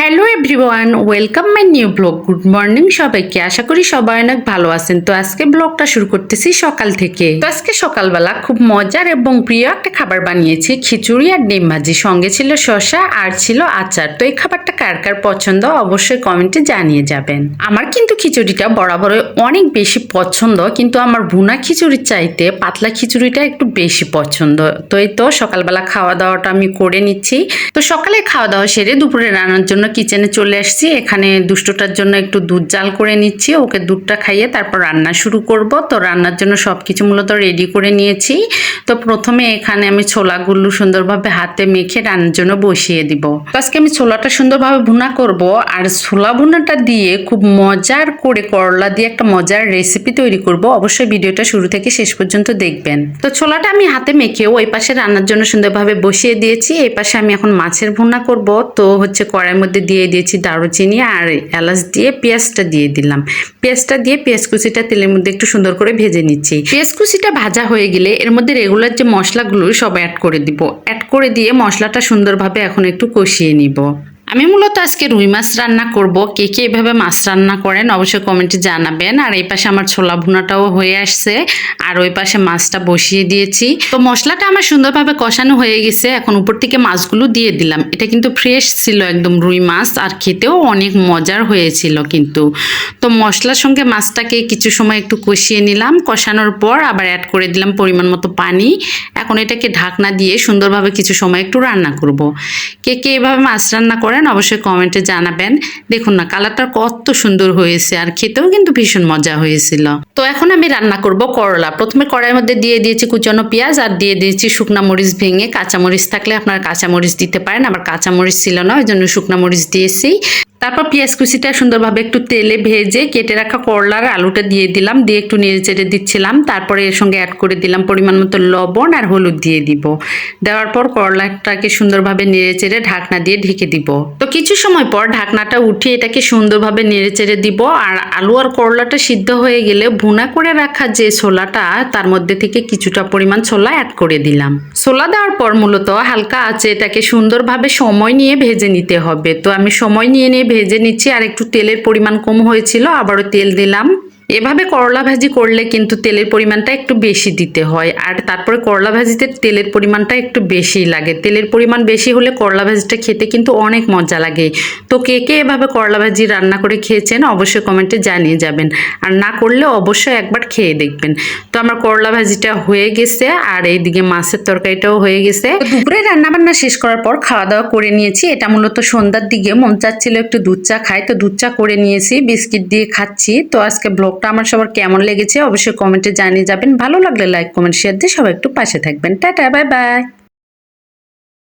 Hello everyone welcome my new blog good morning সবাইকে। আশা করি সবাই অনেক ভালো আছেন। তো আজকে ব্লগটা শুরু করতেছি সকাল থেকে। তো আজকে সকালবেলা খুব মজার এবং প্রিয় একটা খাবার বানিয়েছি। খিচুড়ি আর ডিম ভাজি। সঙ্গে ছিল শসা আর ছিল আচার। তো এই খাবারটা কার কার পছন্দ অবশ্যই কমেন্টে জানিয়ে যাবেন। আমার কিন্তু খিচুড়িটা বরাবর অনেক বেশি পছন্দ, কিন্তু আমার ভুনা খিচুড়ির চাইতে পাতলা খিচুড়িটা একটু বেশি পছন্দ। তো এই তো সকালবেলা খাওয়া দাওয়াটা আমি করে নিচ্ছি। তো সকালে খাওয়া দাওয়া সেরে দুপুরে রান্নার জন্য কিচেনে চলে আসছি। এখানে দুষ্টটার জন্য একটু দুধ জাল করে নিচ্ছি। ওকে দুধটা খাইয়ে তারপর রান্না শুরু করব। তো রান্নার জন্য সব কিছু মূলত রেডি করে নিয়েছি। তো প্রথমে এখানে আমি ছোলাগুলো সুন্দরভাবে হাতে মেখে রান্নার জন্য বসিয়ে দিব। আজকে আমি ছোলাটা সুন্দরভাবে ভুনা করব। আর ছোলা ভুনাটা দিয়ে খুব মজার করে করলা দিয়ে একটা মজার রেসিপি তৈরি করব। অবশ্যই ভিডিওটা শুরু থেকে শেষ পর্যন্ত দেখবেন। তো ছোলাটা আমি হাতে মেখে ওই পাশে রান্নার জন্য সুন্দরভাবে বসিয়ে দিয়েছি। এই পাশে আমি এখন মাছের ভুনা করব। তো হচ্ছে কড়াইয়ের মধ্যে দিয়ে দিয়েছি দারুচিনি আর এলাচ দিয়ে পেঁয়াজটা দিয়ে দিলাম। পেঁয়াজটা দিয়ে পেঁয়াজ কুচিটা তেলের মধ্যে একটু সুন্দর করে ভেজে নিচ্ছি। পেঁয়াজ কুচিটা ভাজা হয়ে গেলে এর মধ্যে রেগুলার যে মশলাগুলো সব অ্যাড করে দিব। অ্যাড করে দিয়ে মশলাটা সুন্দরভাবে এখন একটু কষিয়ে নিব। আমি মূলত আজকে রুই মাছ রান্না করব। কে কে এভাবে মাছ রান্না করেন অবশ্যই কমেন্টে জানাবেন। আর এই পাশে আমার ছোলা ভুনাটাও হয়ে আসছে। আর ওই পাশে মাছটা বসিয়ে দিয়েছি। তো মশলাটা আমার সুন্দরভাবে কষানো হয়ে গেছে। এখন উপর থেকে মাছগুলো দিয়ে দিলাম। এটা কিন্তু ফ্রেশ ছিল একদম রুই মাছ আর খেতেও অনেক মজার হয়েছিল কিন্তু। তো মশলার সঙ্গে মাছটাকে কিছু সময় একটু কষিয়ে নিলাম। কষানোর পর আবার অ্যাড করে দিলাম পরিমাণ মতো পানি। এখন এটাকে ঢাকনা দিয়ে সুন্দরভাবে কিছু সময় একটু রান্না করব। কে কে এভাবে মাছ রান্না করেন অবশ্যই কমেন্টে জানাবেন। দেখুন না, কালারটা কত সুন্দর হয়েছে আর খেতেও কিন্তু ভীষণ মজা হয়েছিল। তো এখন আমি রান্না করব করলা। প্রথমে কড়াইয়ের মধ্যে দিয়ে দিয়েছি কুচানো পেঁয়াজ আর দিয়ে দিয়েছি শুকনা মরিচ ভেঙে কাঁচামরিচ থাকলে আপনার কাঁচামরিচ দিতে পারেন, আবার কাঁচামরিচ ছিল না, ওই জন্য শুকনা মরিচ দিয়েছি। তারপর পেঁয়াজ কুচিটা সুন্দরভাবে একটু তেলে ভেজে কেটে রাখা করলার আলুটা দিয়ে দিলাম। দিয়ে একটু নেড়ে চেড়ে দিচ্ছিলাম। তারপরে এর সঙ্গে অ্যাড করে দিলাম পরিমাণ মতো লবণ আর হলুদ দিয়ে দিব। দেওয়ার পর করলাটাকে সুন্দরভাবে নেড়ে চেড়ে ঢাকনা দিয়ে ঢেকে দিব। তো কিছু সময় পর ঢাকনাটা উঠিয়ে এটাকে সুন্দরভাবে নেড়ে চেড়ে দিব। আর আলু আর করলাটা সিদ্ধ হয়ে গেলে ভুনা করে রাখা যে ছোলাটা, তার মধ্যে থেকে কিছুটা পরিমাণ ছোলা অ্যাড করে দিলাম। ছোলা দেওয়ার পর মূলত হালকা আছে এটাকে সুন্দরভাবে সময় নিয়ে ভেজে নিতে হবে। তো আমি সময় নিয়ে নিয়ে ভেজে নিচ্ছি আর একটু তেলের পরিমাণ কম হয়েছিল আবারও তেল দিলাম। এভাবে করলা ভাজি করলে কিন্তু তেলের পরিমাণটা একটু বেশি দিতে হয়, আর তারপরে করলা ভাজিতে তেলের পরিমাণটা একটু বেশি লাগে। তেলের পরিমাণ বেশি হলে করলা ভাজিটা খেতে কিন্তু অনেক মজা লাগে। তো কে কে এভাবে করলা ভাজি রান্না করে খেয়েছেন অবশ্যই কমেন্টে জানিয়ে যাবেন। আর না করলে অবশ্যই একবার খেয়ে দেখবেন। তো আমার করলা ভাজিটা হয়ে গেছে, আর এইদিকে মাছের তরকারিটাও হয়ে গেছে। দুপুরে রান্না বান্না শেষ করার পর খাওয়া দাওয়া করে নিয়েছি। এটা মূলত সন্ধ্যার দিকে। মন চাচ্ছিল একটু দুধ চা খাই। তো দুধ চা করে নিয়েছি, বিস্কিট দিয়ে খাচ্ছি। তো আজকে ব্লগটা আমার সবার কেমন লেগেছে অবশ্যই কমেন্টে জানিয়ে যাবেন। ভালো লাগলে লাইক কমেন্ট শেয়ার দিয়ে সবাই একটু পাশে থাকবেন। Tata bye bye